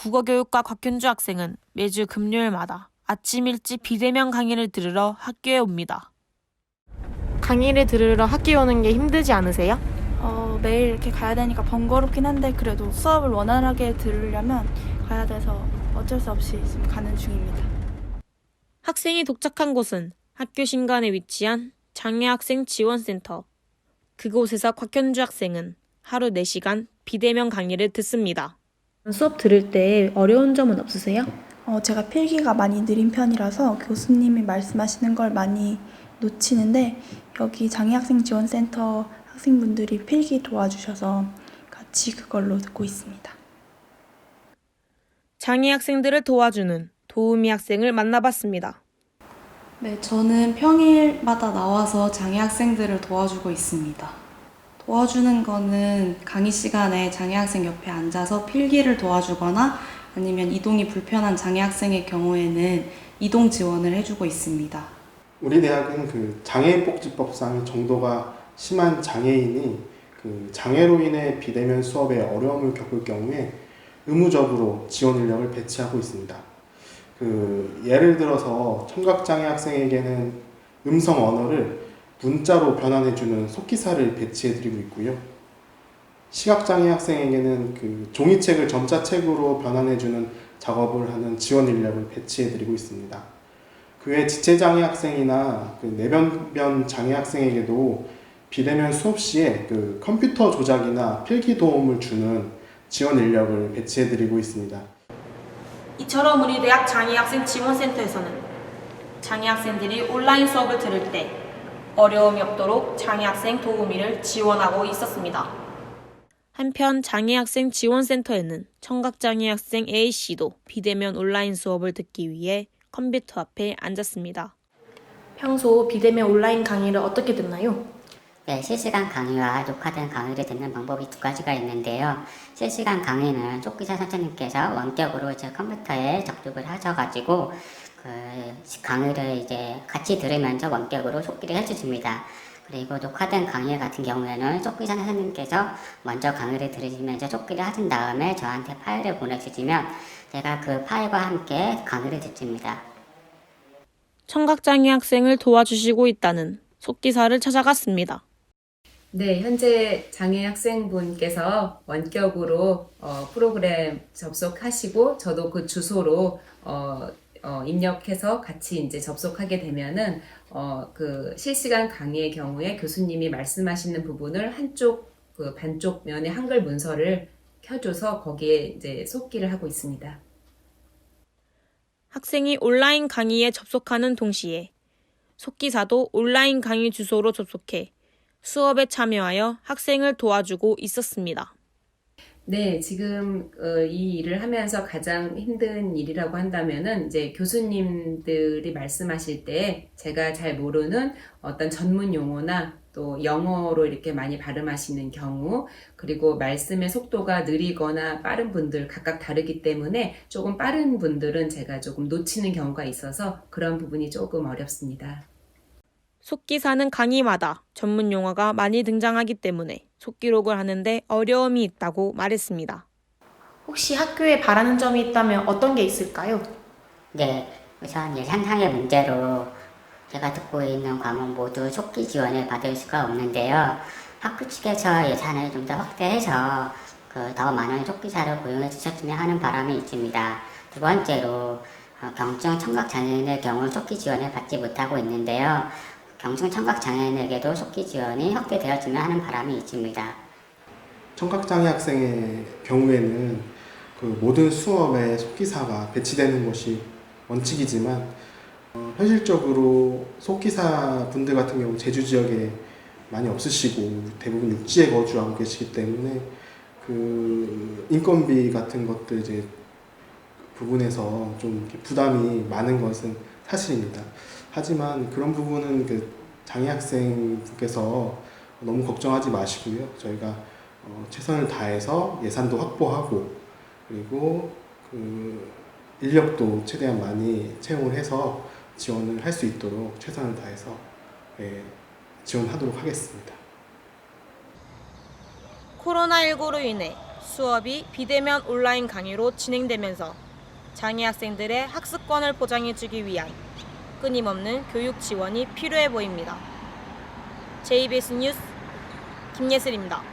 국어교육과 곽현주 학생은 매주 금요일마다 아침 일찍 비대면 강의를 들으러 학교에 옵니다. 강의를 들으러 학교에 오는 게 힘들지 않으세요? 어, 매일 이렇게 가야 되니까 번거롭긴 한데 그래도 수업을 원활하게 들으려면 가야 돼서 어쩔 수 없이 지금 가는 중입니다. 학생이 도착한 곳은 학교 신관에 위치한 장애학생 지원센터. 그곳에서 곽현주 학생은 하루 4시간 비대면 강의를 듣습니다. 수업 들을 때 어려운 점은 없으세요? 어, 제가 필기가 많이 느린 편이라서 교수님이 말씀하시는 걸 많이 놓치는데 여기 장애학생 지원센터 학생분들이 필기 도와주셔서 같이 그걸로 듣고 있습니다. 장애 학생들을 도와주는 도우미 학생을 만나봤습니다. 네, 저는 평일마다 나와서 장애 학생들을 도와주고 있습니다. 도와주는 거는 강의 시간에 장애 학생 옆에 앉아서 필기를 도와주거나 아니면 이동이 불편한 장애 학생의 경우에는 이동 지원을 해주고 있습니다. 우리 대학은 그 장애인복지법상 정도가 심한 장애인이 그 장애로 인해 비대면 수업에 어려움을 겪을 경우에 의무적으로 지원 인력을 배치하고 있습니다. 그 예를 들어서 청각장애 학생에게는 음성 언어를 문자로 변환해주는 속기사를 배치해드리고 있고요. 시각장애 학생에게는 그 종이책을 점자책으로 변환해주는 작업을 하는 지원 인력을 배치해드리고 있습니다. 그 외 지체장애 학생이나 그 내변변 장애 학생에게도 비대면 수업 시에 그 컴퓨터 조작이나 필기 도움을 주는 지원 인력을 배치해드리고 있습니다. 이처럼 우리 대학 장애학생 지원센터에서는 장애학생들이 온라인 수업을 들을 때 어려움이 없도록 장애학생 도우미를 지원하고 있었습니다. 한편 장애학생 지원센터에는 청각장애학생 A씨도 비대면 온라인 수업을 듣기 위해 컴퓨터 앞에 앉았습니다. 평소 비대면 온라인 강의를 어떻게 듣나요? 네, 실시간 강의와 녹화된 강의를 듣는 방법이 두 가지가 있는데요. 실시간 강의는 쪽기사 선생님께서 원격으로 제 컴퓨터에 접속을 하셔가지고 그 강의를 이제 같이 들으면서 원격으로 속기를 해주십니다. 그리고 녹화된 강의 같은 경우에는 쪽기사 선생님께서 먼저 강의를 들으시면서 속기를 하신 다음에 저한테 파일을 보내주시면 제가 그 파일과 함께 강의를 듣습니다. 청각장애 학생을 도와주시고 있다는 속기사를 찾아갔습니다. 네, 현재 장애 학생분께서 원격으로 어, 프로그램 접속하시고 저도 그 주소로 어, 어, 입력해서 같이 이제 접속하게 되면은 어, 그 실시간 강의의 경우에 교수님이 말씀하시는 부분을 한쪽 그 반쪽 면에 한글 문서를 켜줘서 거기에 이제 속기를 하고 있습니다. 학생이 온라인 강의에 접속하는 동시에 속기사도 온라인 강의 주소로 접속해 수업에 참여하여 학생을 도와주고 있었습니다. 네, 지금 어, 이 일을 하면서 가장 힘든 일이라고 한다면은 이제 교수님들이 말씀하실 때 제가 잘 모르는 어떤 전문 용어나 또 영어로 이렇게 많이 발음하시는 경우 그리고 말씀의 속도가 느리거나 빠른 분들 각각 다르기 때문에 조금 빠른 분들은 제가 조금 놓치는 경우가 있어서 그런 부분이 조금 어렵습니다. 속기사는 강의마다 전문 용어가 많이 등장하기 때문에 속기록을 하는데 어려움이 있다고 말했습니다. 혹시 학교에 바라는 점이 있다면 어떤 게 있을까요? 네, 우선 예산상의 문제로 제가 듣고 있는 과목 모두 속기 지원을 받을 수가 없는데요. 학교 측에서 예산을 좀 더 확대해서 그 더 많은 속기사를 고용해 주셨으면 하는 바람이 있습니다. 두 번째로 어, 경증 청각 장애인의 경우 속기 지원을 받지 못하고 있는데요. 경증 청각 장애인에게도 속기 지원이 확대되었으면 하는 바람이 있습니다. 청각 장애 학생의 경우에는 그 모든 수업에 속기사가 배치되는 것이 원칙이지만 어, 현실적으로 속기사 분들 같은 경우 제주 지역에 많이 없으시고 대부분 육지에 거주하고 계시기 때문에 그 인건비 같은 것들 이제 부분에서 좀 부담이 많은 것은 사실입니다. 하지만 그런 부분은 그 장애 학생분께서 너무 걱정하지 마시고요. 저희가 어, 최선을 다해서 예산도 확보하고 그리고 그 인력도 최대한 많이 채용을 해서 지원을 할 수 있도록 최선을 다해서 예, 지원하도록 하겠습니다. 코로나19로 인해 수업이 비대면 온라인 강의로 진행되면서 장애 학생들의 학습권을 보장해주기 위한 끊임없는 교육 지원이 필요해 보입니다. JBS 뉴스 김예슬입니다.